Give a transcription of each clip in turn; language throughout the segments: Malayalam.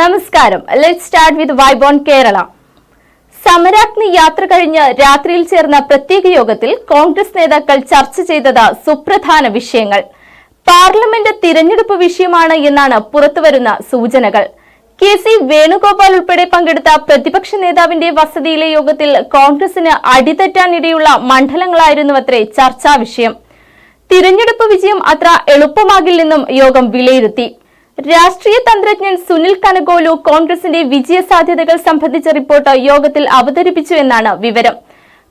നമസ്കാരം. Let start with vibe on Kerala Samaragni Yatra കഴിഞ്ഞ് രാത്രിയിൽ ചേർന്ന പ്രത്യേക യോഗത്തിൽ കോൺഗ്രസ് നേതാക്കൾ ചർച്ച ചെയ്തത് സുപ്രധാന വിഷയങ്ങൾ. പാർലമെന്റ് തിരഞ്ഞെടുപ്പ് വിഷയമാണ് എന്നാണ് പുറത്തുവരുന്ന സൂചനകൾ. കെ സി വേണുഗോപാൽ ഉൾപ്പെടെ പങ്കെടുത്ത പ്രതിപക്ഷ നേതാവിന്റെ വസതിയിലെ യോഗത്തിൽ കോൺഗ്രസിന് അടിതെറ്റാനിടയുള്ള മണ്ഡലങ്ങളായിരുന്നുവത്രേ ചർച്ചാ വിഷയം. തിരഞ്ഞെടുപ്പ് വിജയം അത്ര എളുപ്പമാകില്ലെന്നും യോഗം വിലയിരുത്തി. രാഷ്ട്രീയ തന്ത്രജ്ഞൻ സുനിൽ കനകോലു കോൺഗ്രസിന്റെ വിജയ സാധ്യതകൾ സംബന്ധിച്ച റിപ്പോർട്ട് യോഗത്തിൽ അവതരിപ്പിച്ചു എന്നാണ് വിവരം.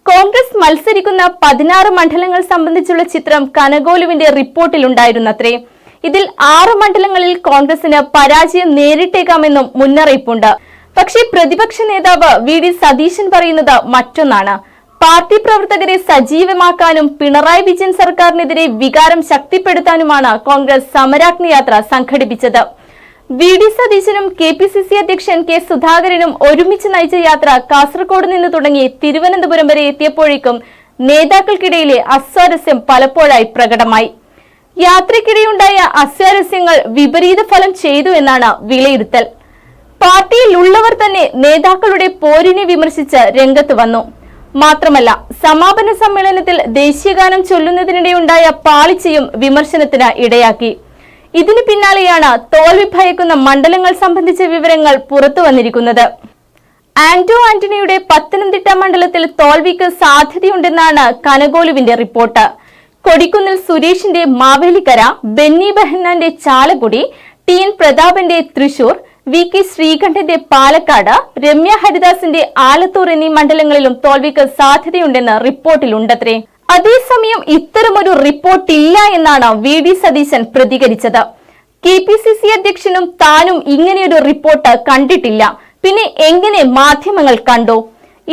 കോൺഗ്രസ് മത്സരിക്കുന്ന പതിനാറ് മണ്ഡലങ്ങൾ സംബന്ധിച്ചുള്ള ചിത്രം കനഗോലുവിന്റെ റിപ്പോർട്ടിലുണ്ടായിരുന്നത്രേ ഇതിൽ ആറ് മണ്ഡലങ്ങളിൽ കോൺഗ്രസിന് പരാജയം നേരിട്ടേക്കാമെന്നും മുന്നറിയിപ്പുണ്ട്. പക്ഷേ പ്രതിപക്ഷ നേതാവ് വി ഡി സതീശൻ പറയുന്നത് മറ്റൊന്നാണ്. പാർട്ടി പ്രവർത്തകരെ സജീവമാക്കാനും പിണറായി വിജയൻ സർക്കാരിനെതിരെ വികാരം ശക്തിപ്പെടുത്താനുമാണ് കോൺഗ്രസ് സമരാഗ്നി യാത്ര സംഘടിപ്പിച്ചത്. വി ഡി സതീശനും കെ പി സി സി അധ്യക്ഷൻ കെ സുധാകരനും ഒരുമിച്ച് നയിച്ച യാത്ര കാസർഗോഡ് നിന്ന് തുടങ്ങി തിരുവനന്തപുരം വരെ എത്തിയപ്പോഴേക്കും നേതാക്കൾക്കിടയിലെ അസ്വാരസ്യം പലപ്പോഴായി പ്രകടമായി. യാത്രയ്ക്കിടെയുണ്ടായ അസ്വാരസ്യങ്ങൾ വിപരീത ഫലം ചെയ്തു എന്നാണ് വിലയിരുത്തൽ. പാർട്ടിയിലുള്ളവർ തന്നെ നേതാക്കളുടെ പോരിനെ വിമർശിച്ച് രംഗത്ത് വന്നു. മാത്രമല്ല സമാപന സമ്മേളനത്തിൽ ദേശീയഗാനം ചൊല്ലുന്നതിനിടെയുണ്ടായ പാളിച്ചയും വിമർശനത്തിന് ഇടയാക്കി. ഇതിനു പിന്നാലെയാണ് തോൽവി ഭയക്കുന്ന മണ്ഡലങ്ങൾ സംബന്ധിച്ച വിവരങ്ങൾ പുറത്തു വന്നിരിക്കുന്നത്. ആന്റോ ആന്റണിയുടെ പത്തനംതിട്ട മണ്ഡലത്തിൽ തോൽവിക്ക് സാധ്യതയുണ്ടെന്നാണ് കനകോലുവിന്റെ റിപ്പോർട്ട്. കൊടിക്കുന്നിൽ സുരേഷിന്റെ മാവേലിക്കര ബെന്നി ബെഹന്നാന്റെ ചാലക്കുടി ടി എൻ പ്രതാപന്റെ തൃശൂർ വി കെ ശ്രീകണ്ഠന്റെ പാലക്കാട് രമ്യ ഹരിദാസിന്റെ ആലത്തൂർ എന്നീ മണ്ഡലങ്ങളിലും തോൽവിക്ക് സാധ്യതയുണ്ടെന്ന് റിപ്പോർട്ടിലുണ്ടത്രേ. അതേസമയം ഇത്തരമൊരു റിപ്പോർട്ടില്ല എന്നാണ് വി ഡി സതീശൻ പ്രതികരിച്ചത്. കെ പി സി സി അധ്യക്ഷനും താനും ഇങ്ങനെയൊരു റിപ്പോർട്ട് കണ്ടിട്ടില്ല. പിന്നെ എങ്ങനെ മാധ്യമങ്ങൾ കണ്ടു?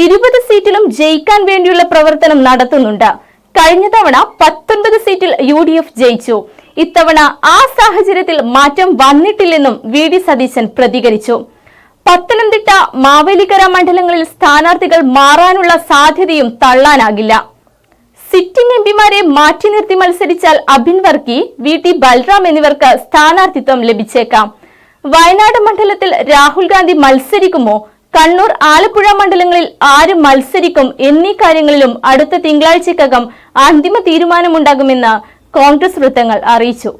ഇരുപത് സീറ്റിലും ജയിക്കാൻ വേണ്ടിയുള്ള പ്രവർത്തനം നടത്തുന്നുണ്ട്. കഴിഞ്ഞ തവണ പത്തൊൻപത് സീറ്റിൽ യു ഡി എഫ് ജയിച്ചു. ഇത്തവണ ആ സാഹചര്യത്തിൽ മാറ്റം വന്നിട്ടില്ലെന്നും വി ഡി സതീശൻ പ്രതികരിച്ചു. പത്തനംതിട്ട മാവേലിക്കര മണ്ഡലങ്ങളിൽ സ്ഥാനാർത്ഥികൾ മാറാനുള്ള സാധ്യതയും തള്ളാനാകില്ല. സിറ്റിംഗ് എംപിമാരെ മാറ്റി നിർത്തി മത്സരിച്ചാൽ അബിൻ വർക്കി വി ടി ബൽറാം എന്നിവർക്ക് സ്ഥാനാർത്ഥിത്വം ലഭിച്ചേക്കാം. വയനാട് മണ്ഡലത്തിൽ രാഹുൽ ഗാന്ധി മത്സരിക്കുമോ? കണ്ണൂർ ആലപ്പുഴ മണ്ഡലങ്ങളിൽ ആര് മത്സരിക്കും എന്നീ കാര്യങ്ങളിലും അടുത്ത തിങ്കളാഴ്ചക്കകം അന്തിമ തീരുമാനമുണ്ടാകുമെന്ന് കോൺഗ്രസ് വൃത്തങ്ങൾ അറിയിച്ചു